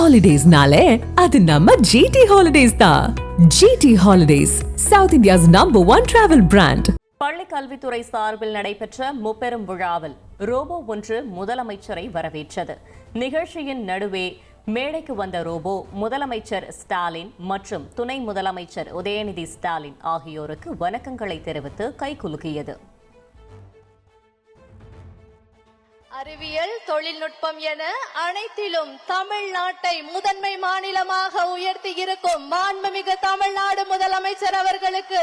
ஹாலிடேஸ்னாலே அது நம்ம ஜிடி ஹாலிடேஸ் தான் GT holidays south India's number one travel brand பள்ளி கல்வித்துறை சார்பில் நடைபெற்ற முப்பெரும் விழாவில் ரோபோ ஒன்று முதலமைச்சரை வரவேற்றது. நிகழ்ச்சியின் நடுவே மேடைக்கு வந்த ரோபோ முதலமைச்சர் ஸ்டாலின் மற்றும் துணை முதலமைச்சர் உதயநிதி ஸ்டாலின் ஆகியோருக்கு வணக்கங்களை தெரிவித்து கைகுலுக்கியது அறிவியல் தொழில்நுட்பம் என அனைத்திலும் தமிழ்நாட்டை முதன்மை மாநிலமாக உயர்த்தி இருக்கும் மாண்புமிகு தமிழ்நாடு முதலமைச்சர் அவர்களுக்கு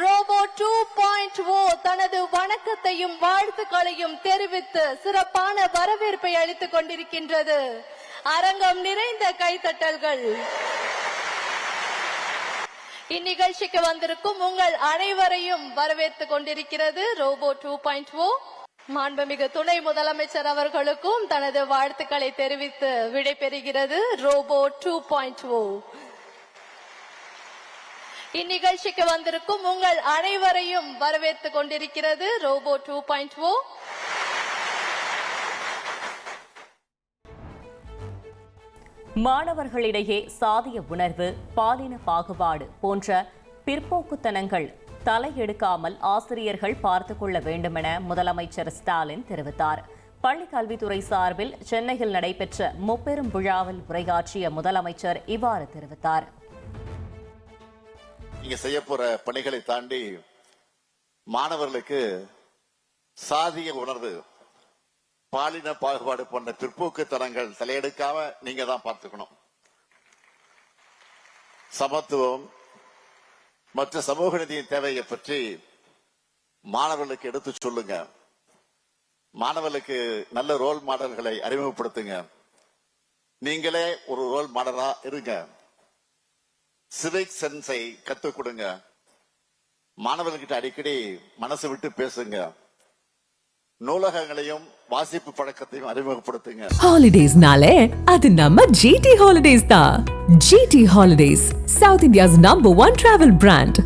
ரோபோ டூ பாயிண்ட் ஓ தனது வணக்கத்தையும் வாழ்த்துக்களையும் தெரிவித்து சிறப்பான வரவேற்பை அளித்துக் கொண்டிருக்கின்றது. அரங்கம் நிறைந்த கைத்தட்டல்கள். இந்நிகழ்ச்சிக்கு வந்திருக்கும் உங்கள் அனைவரையும் வரவேற்றுக் கொண்டிருக்கிறது ரோபோ டூ பாயிண்ட் ஓ. மாண்புமிகு துணை முதலமைச்சர் அவர்களுக்கும் தனது வாழ்த்துக்களை தெரிவித்து விடைபெறுகிறது. ரோபோ டூ பாயிண்ட் ஓ இந்நிகழ்ச்சிக்கு வந்திருக்கும் உங்கள் அனைவரையும் வரவேற்றுக் கொண்டிருக்கிறது ரோபோ டூ பாயிண்ட் ஓ மாணவர்களிடையே சாதிய உணர்வு பாலின பாகுபாடு போன்ற பிற்போக்குத்தனங்கள் தலையெடுக்காமல் ஆசிரியர்கள் பார்த்து கொள்ள வேண்டுமென முதலமைச்சர் ஸ்டாலின் தெரிவித்தார். பள்ளிக்கல்வித்துறை சார்பில் சென்னையில் நடைபெற்ற முப்பெரும் விழாவில் உரையாற்றிய முதலமைச்சர் இவ்வாறு தெரிவித்தார். நீங்க செய்ய போற பணிகளை தாண்டி மாணவர்களுக்கு சாதிய உணர்வு பாலின பாகுபாடு போன்ற பிற்போக்கு தரங்கள் தலையெடுக்காம நீங்க தான் பார்த்துக்கணும். சமத்துவம் மற்ற சமூக நிதியின் தேவையை பற்றி மாணவர்களுக்கு எடுத்து சொல்லுங்க. மாணவர்களுக்கு நல்ல ரோல் மாடல்களை அறிமுகப்படுத்துங்க. நீங்களே ஒரு ரோல் மாடலா இருங்க. சிவிக் சென்ஸை கத்துக் கொடுங்க. மாணவர்கிட்ட அடிக்கடி மனசு விட்டு பேசுங்க. நூலகங்களையும் வாசிப்பு பழக்கத்தையும் அறிமுகப்படுத்துங்க. ஹாலிடேஸ்னாலே அது நம்ம ஜிடி ஹாலிடேஸ் தான். GT holidays south India's number one travel brand